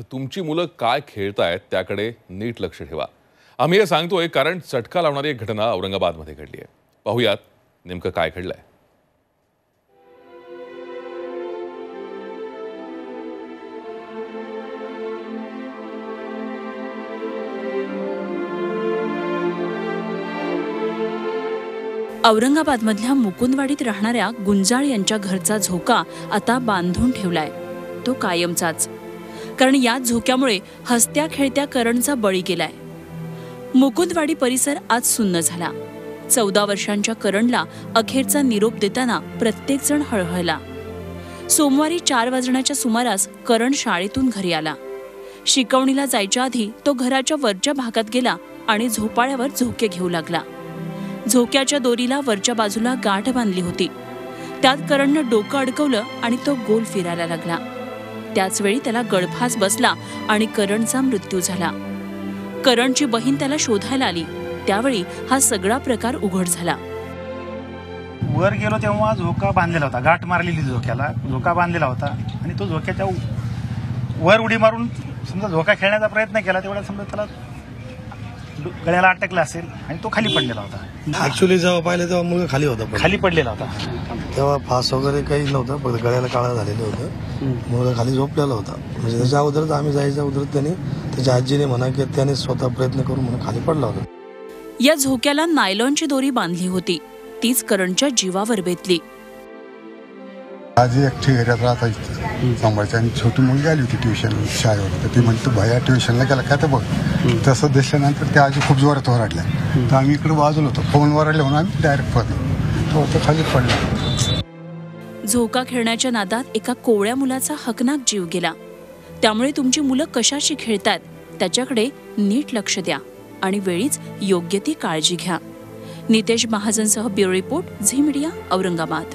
तर तुमची मुलं काय खेळतायत त्याकडे नीट लक्ष ठेवा. आम्ही हे सांगतोय कारण चटका लावणारी एक घटना औरंगाबादमध्ये घडली आहे. पाहूयात नेमकं काय घडलंय. औरंगाबादमधल्या मुकुंदवाडीत राहणाऱ्या गुंजाळ यांच्या घरचा झोका आता बांधून ठेवलाय. तो कायमचाच. कारण या झोक्यामुळे हसत्या खेळत्या करणचा बळी गेलाय. मुकुंदवाडी परिसर आज सुन्न झाला. चौदा वर्षांच्या करणला अखेरचा निरोप देताना प्रत्येकजण हळहळला. सोमवारी चार वाजण्याच्या सुमारास करण शाळेतून घरी आला. शिकवणीला जायच्या आधी तो घराच्या वरच्या भागात गेला आणि झोपाळ्यावर झोके घेऊ लागला. झोक्याच्या दोरीला वरच्या बाजूला गाठ बांधली होती. त्यात करणनं डोकं अडकवलं आणि तो गोल फिरायला लागला. त्याचवेळी त्याला गळफास बसला आणि करणचा मृत्यू झाला. करणची बहीण त्याला शोधायला आली. त्यावेळी हा सगळा प्रकार उघड झाला. वर गेलो तेव्हा झोका बांधलेला होता. गाठ मारलेली झोक्याला. झोका बांधलेला होता. आणि तो झोक्याच्या वर उडी मारून समजा झोका खेळण्याचा प्रयत्न केला तेवढा समजा त्याला गळ्याला अटकला असेल आणि तो खाली पडलेला होता. ऍक्च्युली जेव्हा पाहिलं तेव्हा मुलगा खाली होता पण. खाली पडलेला होता. तेव्हा फास वगैरे काही नव्हतं फक्त गळ्याला काळा झालेलं होतं. मुलगा खाली झोपलेला होता. म्हणजे त्याच्या अगोदरच आम्ही जायच्या अगोदर त्याने त्याच्या आजीने म्हणा की त्याने स्वतः प्रयत्न करून म्हणून खाली पडला होता. या झोक्याला नायलॉनची दोरी बांधली होती. तीच करणच्या जीवावर बेतली. आज एकटी घरात राहता सांभाळची आणि छोटी मुलगी आली होती ट्युशन शाळेवर. तर ती म्हणते भया ट्युशनला गेला का? तर बघ. तसं दिसल्यानंतर त्या आजी खूप जोरात ओरडल्या. तर आम्ही इकडे बाजूला होतो. फोन वरडले म्हणून आम्ही डायरेक्ट पडलो तो तो खाली पडला. झोका खेळण्याच्या नादात एका कोवळ्या मुलाचा हकनाक जीव गेला. त्यामुळे तुमची मुलं कशाशी खेळतात त्याच्याकडे नीट लक्ष द्या आणि वेळीच योग्य ती काळजी घ्या. Nitesh महाजनसह bureau report Zee media Aurangabad.